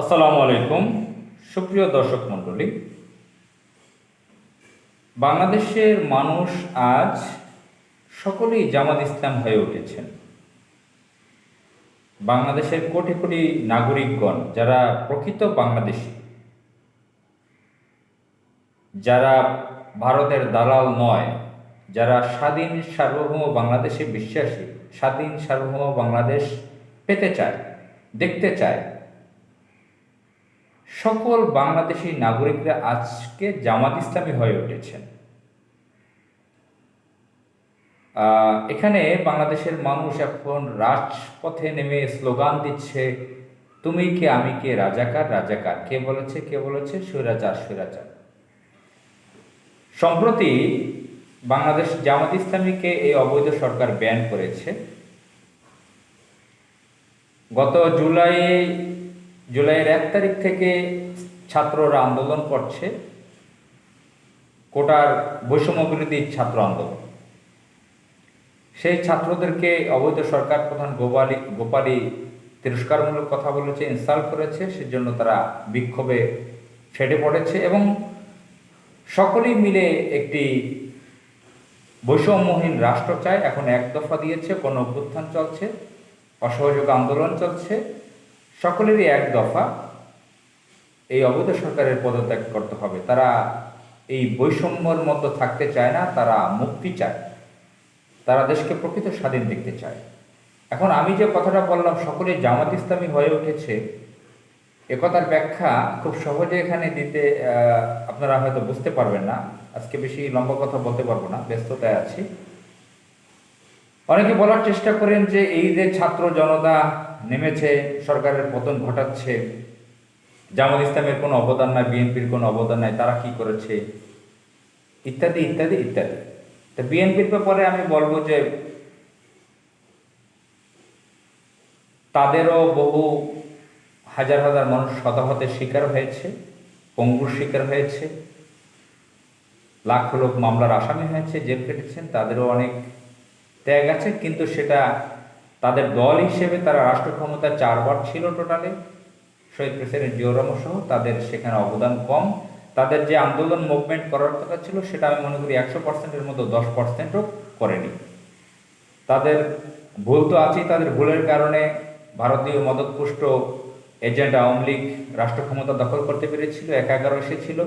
আসসালামু আলাইকুম। সুপ্রিয় দর্শক মণ্ডলী, বাংলাদেশের মানুষ আজ সকলেই জামাত ইসলাম হয়ে উঠেছেন। বাংলাদেশের কোটি কোটি নাগরিকগণ, যারা প্রকৃত বাংলাদেশী, যারা ভারতের দালাল নয়, যারা স্বাধীন সার্বভৌম বাংলাদেশে বিশ্বাসী, স্বাধীন সার্বভৌম বাংলাদেশ পেতে চায়, দেখতে চায় সকল বাংলাদেশি নাগরিকরা আজকে জামাত ইসলামী হয়ে উঠেছেন। এখানে বাংলাদেশের মানুষ এখন রাজপথে নেমে স্লোগান দিচ্ছে, তুমি কে, আমি কে, রাজাকার রাজাকার, কে বলেছে কে বলেছে, স্বৈরাচার স্বৈরাচার। সম্প্রতি বাংলাদেশ জামাত ইসলামীকে এই অবৈধ সরকার ব্যান করেছে। গত জুলাই জুলাইয়ের এক তারিখ থেকে ছাত্ররা আন্দোলন করছে। কোটার বৈষম্য বিরোধী ছাত্র আন্দোলন। সেই ছাত্রদেরকে অবৈধ সরকার প্রধান গোপালী গোপালী তিরস্কারমূলক কথা বলেছে, ইনসাল্ট করেছে, সেজন্য তারা বিক্ষোভে ফেটে পড়েছে এবং সকলেই মিলে একটি বৈষম্যহীন রাষ্ট্র চায়। এখন এক দফা দিয়েছে কোনো অভ্যুত্থান চলছে, অসহযোগ আন্দোলন চলছে। সকলেরই এক দফা এই অবৈধ সরকারের পদত্যাগ করতে হবে। তারা এই বৈষম্যর মতো থাকতে চায় না, তারা মুক্তি চায়। তারা দেশকে প্রকৃত স্বাধীন দেখতে চায়। এখন আমি যে কথাটা বললাম, সকলে জামাত ইসলামী হয়ে উঠেছে একথার ব্যাখ্যা খুব সহজে এখানে দিতে আপনারা হয়তো বুঝতে পারবেন না। আজকে বেশি লম্বা কথা বলতে পারব না, ব্যস্ততায় আছি। অনেকে বলার চেষ্টা করেন যে এই যে ছাত্র জনতা নেমেছে, সরকারের পতন ঘটাচ্ছে, জামাত ইসলামের কোনো অবদান নাই, বিএনপির কোনো অবদান নাই, তারা কি করেছে? ইত্যাদি ইত্যাদি ইত্যাদি। তো বিএনপির ব্যাপারে আমি বলব যে তাদেরও বহু হাজার হাজার মানুষ হতাহতের শিকার হয়েছে, পঙ্গুর শিকার হয়েছে, লাখ লোক মামলার আসামি হয়েছে, জেল কেটেছেন তাদেরও অনেক ত্যাগ আছে, কিন্তু সেটা তাদের দল হিসেবে তারা রাষ্ট্র ক্ষমতা চারবার ছিল টোটালে শহীদ প্রেসিডেন্ট রহমান সহ তাদের সেখানে অবদান কম। তাদের যে আন্দোলন মুভমেন্ট করার কথা ছিল, সেটা আমি মনে করি একশো পার্সেন্টের মতো, দশ পার্সেন্টও করেনি। তাদের ভুল তো আছেই, তাদের ভুলের কারণে ভারতীয় মদতপুষ্ট এজেন্ট আওয়ামী লীগ রাষ্ট্র ক্ষমতা দখল করতে পেরেছিল, একাগার এসেছিল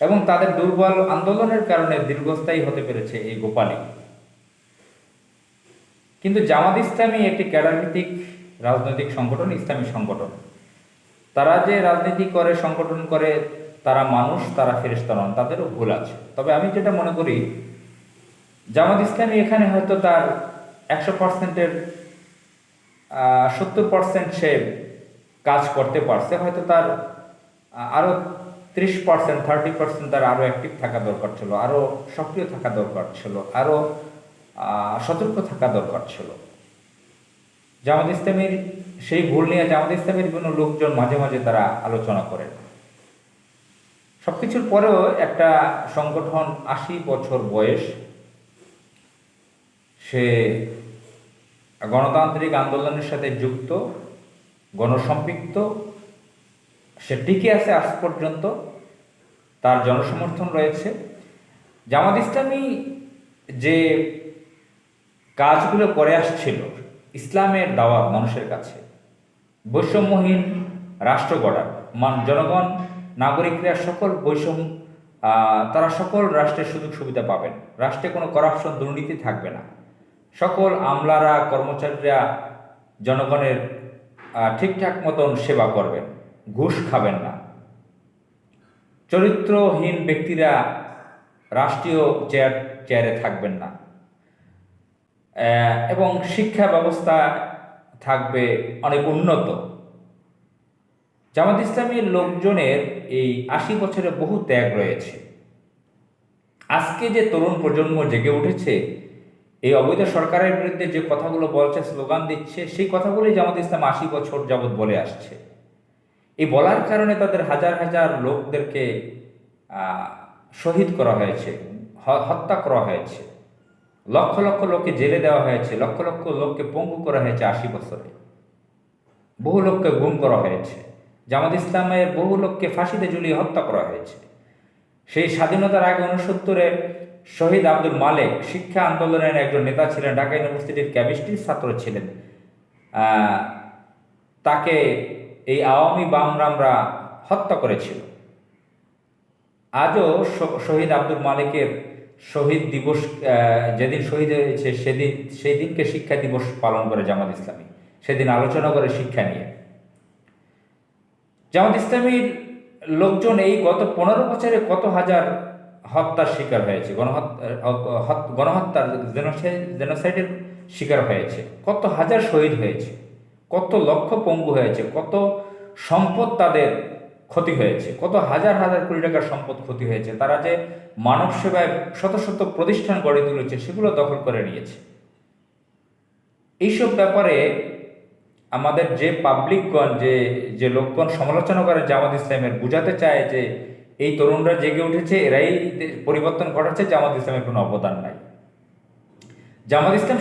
এবং তাদের দুর্বল আন্দোলনের কারণে দীর্ঘস্থায়ী হতে পেরেছে এই গোপালী কিন্তু জামাত ইসলামী একটি ক্যাডারভিত্তিক রাজনৈতিক সংগঠন ইসলামী সংগঠন। তারা যে রাজনীতি করে সংগঠন করে তারা মানুষ তারা ফেরেস্তা নন তাদেরও ভুল আছে। তবে আমি যেটা মনে করি জামাত ইসলামী এখানে হয়তো তার একশো পার্সেন্টের সত্তর পার্সেন্ট সে কাজ করতে পারছে হয়তো তার আরও আরও ত্রিশ পার্সেন্ট থার্টি পার্সেন্ট তার আরও অ্যাক্টিভ থাকা দরকার ছিল আরও সক্রিয় থাকা দরকার ছিল আরও আহ, সতর্ক থাকা দরকার ছিল। জামাত ইসলামের, সেই ভুল নিয়ে জামাত ইসলামের বিভিন্ন লোকজন মাঝে মাঝে তারা আলোচনা করেন। সবকিছুর পরেও একটা সংগঠন আশি বছর বয়স, সে গণতান্ত্রিক আন্দোলনের সাথে যুক্ত, গণসম্পৃক্ত, সে টিকে আছে আজ পর্যন্ত, তার জনসমর্থন রয়েছে। জামাত ইসলামী যে কাজগুলো করে আসছিল ইসলামের দাওয়াত মানুষের কাছে। বৈষম্যহীন রাষ্ট্র গড়ার। মান জনগণ, নাগরিকরা সকল বৈষম্য তারা সকল রাষ্ট্রের সুযোগ সুবিধা পাবেন। রাষ্ট্রে কোনো করাপশন দুর্নীতি থাকবে না। সকল আমলারা, কর্মচারীরা জনগণের ঠিকঠাক মতন সেবা করবেন, ঘুষ খাবেন না। চরিত্রহীন ব্যক্তিরা রাষ্ট্রীয় চেয়ার চেয়ারে থাকবেন না। এবং শিক্ষা ব্যবস্থা থাকবে অনেক উন্নত। জামাত ইসলামীর লোকজনের এই আশি বছরে বহু ত্যাগ রয়েছে। আজকে যে তরুণ প্রজন্ম জেগে উঠেছে, এই অবৈধ সরকারের বিরুদ্ধে যে কথাগুলো বলছে, স্লোগান দিচ্ছে, সেই কথাগুলোই জামাত ইসলাম আশি বছর যাবৎ বলে আসছে। এই বলার কারণে তাদের হাজার হাজার লোকদেরকে শহীদ করা হয়েছে হত্যা করা হয়েছে। লক্ষ লক্ষ লোককে জেলে দেওয়া হয়েছে, লক্ষ লক্ষ লোককে পঙ্গু করা হয়েছে আশি বছরে। বহু লোককে গুম করা হয়েছে। জামাত ইসলামের বহু লোককে ফাঁসিতে ঝুলিয়ে হত্যা করা হয়েছে। সেই স্বাধীনতার আগে উনসত্তরে শহীদ আব্দুল মালেক শিক্ষা আন্দোলনের একজন নেতা ছিলেন, ঢাকা ইউনিভার্সিটির কেমিস্ট্রির ছাত্র ছিলেন। তাকে এই আওয়ামী বামরামরা হত্যা করেছিল। আজও শহীদ আব্দুল মালিকের শহীদ দিবস যেদিন শহীদ হয়েছে, সেদিন সেই দিনকে শিক্ষা দিবস পালন করে জামাত ইসলামী। সেদিন আলোচনা করে শিক্ষা নিয়ে। জামাত ইসলামীর লোকজন এই গত পনেরো বছরে কত হাজার হত্যার শিকার হয়েছে? গণহত্যা গণহত্যার জেনোসাইডের শিকার হয়েছে। কত হাজার শহীদ হয়েছে? কত লক্ষ পঙ্গু হয়েছে? কত সম্পদ তাদের ক্ষতি হয়েছে। কত হাজার হাজার কোটি টাকার সম্পদ ক্ষতি হয়েছে। তারা যে মানব সেবায় শত শত প্রতিষ্ঠান গড়ে তুলেছে, সেগুলো দখল করে নিয়েছে। এইসব ব্যাপারে আমাদের যে পাবলিকগণ, যে যে লোকগণ সমালোচনা করে জামাত ইসলামের, বুঝাতে চায় যে এই তরুণরা জেগে উঠেছে, এরাই পরিবর্তন ঘটাচ্ছে, জামাত ইসলামের কোনো অবদান নাই। জামাত ইসলাম